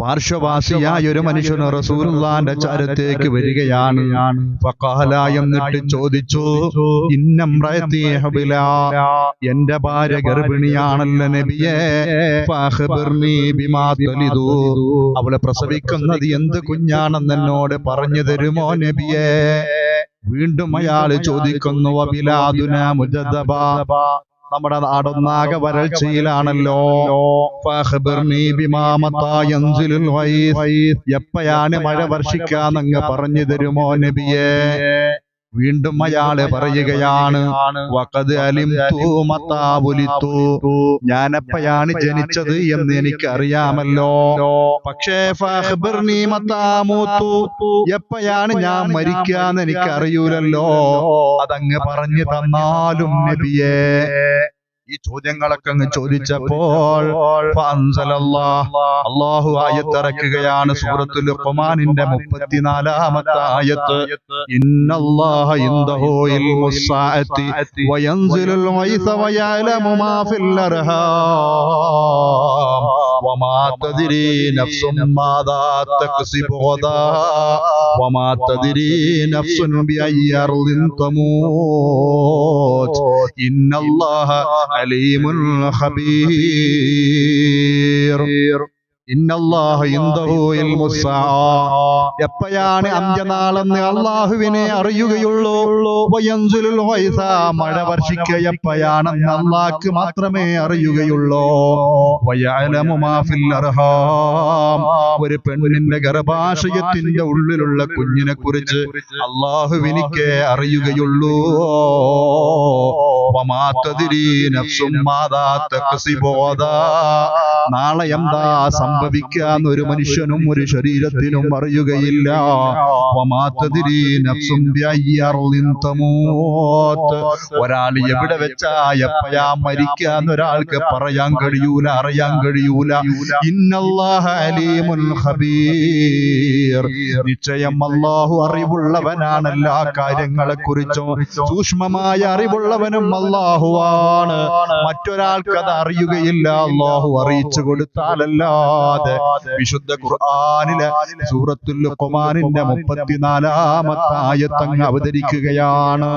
പാർശ്വവാസിയായ ഒരു മനുഷ്യൻ റസൂലുള്ളാന്റെ ചാരത്തേക്ക് വരികയാണ്. എന്നിട്ട് ചോദിച്ചു എന്റെ ഭാര്യ ഗർഭിണിയാണല്ലോ നബിയെ അവളെ പ്രസവിക്കുന്നത് എന്ത് കുഞ്ഞാണെന്ന് എന്നോട് പറഞ്ഞു തരുമോ നബിയെ? വീണ്ടും അയാൾ ചോദിക്കുന്നു നമ്മുടെ നാടൊന്നാകെ വരൾച്ചയിലാണല്ലോ. എപ്പോഴാണ് മഴ വർഷിക്കാന്നങ്ങ് പറഞ്ഞു തരുമോ നബിയേ? വീണ്ടും അയാൾ പറയുകയാണ് ഞാനപ്പയാണ് ജനിച്ചത് എന്ന് എനിക്ക് അറിയാമല്ലോ പക്ഷേ എപ്പയാണ് ഞാൻ മരിക്കാന്ന് എനിക്ക് അറിയൂലല്ലോ അതങ്ങ് പറഞ്ഞു തന്നാലും നബിയേ. ഈ ചോദ്യങ്ങളൊക്കെ അങ്ങ് ചോദിച്ചപ്പോൾ അള്ളാഹു ആയത്തിറക്കുകയാണ് സൂറത്തുൽ ഖുമാനിന്റെ മുപ്പത്തിനാലാമത്തെ ആയത്ത്. ഇന്നല്ലാഹ ഇൻദഹു ഇൽമുസ് സാഅത്തി വയൻസിലുൽ ഗൈസ വയഅലമു മാ ഫിൽ അർഹാം. വമാ തദ്രി നഫ്സും മാദാ തക്സിബു ഗദാ وما تدري نفس بأي أرض تموت. إن الله عليم خبير. എപ്പോഴാണ് അന്ത്യനാളെന്ന് അള്ളാഹുവിനെ അറിയുകയുള്ളൂ? മഴ വർഷിക്ക എപ്പോഴാണെന്ന് അള്ളാഹ്ക്ക് മാത്രമേ അറിയുകയുള്ളൂ. ഒരു പെണ്ണിന്റെ ഗർഭാശയത്തിന്റെ ഉള്ളിലുള്ള കുഞ്ഞിനെ കുറിച്ച് അള്ളാഹുവിനിക്ക് അറിയുകയുള്ളൂ. നാളെ എന്താ സംഭവിക്കാന്ന് ഒരു മനുഷ്യനും ഒരു ശരീരത്തിനും അറിയുകയില്ല. ഒരാൾ എവിടെ വെച്ചാ എപ്പോഴാ മരിക്കാന്ന് ഒരാൾക്ക് പറയാൻ കഴിയൂല അറിയാൻ കഴിയൂല. ഇന്നല്ലാഹ അലീമുൽ ഖബീർ. നിശ്ചയം അല്ലാഹു അറിവുള്ളവനാണ് എല്ലാ കാര്യങ്ങളെ കുറിച്ചും സൂക്ഷ്മമായ അറിവുള്ളവനും അല്ലാഹുവാണ്. മറ്റൊരാൾക്ക് അത് അറിയുകയില്ല. അല്ലാഹു അറിയിച്ചു. കൊടുത്താലല്ലാതെ വിശുദ്ധ ഖുർആനിലെ സൂറത്തുൽ ഖുമാനിന്റെ മുപ്പത്തിനാലാമത്തായത്തങ്ങ് അവതരിക്കുകയാണ്.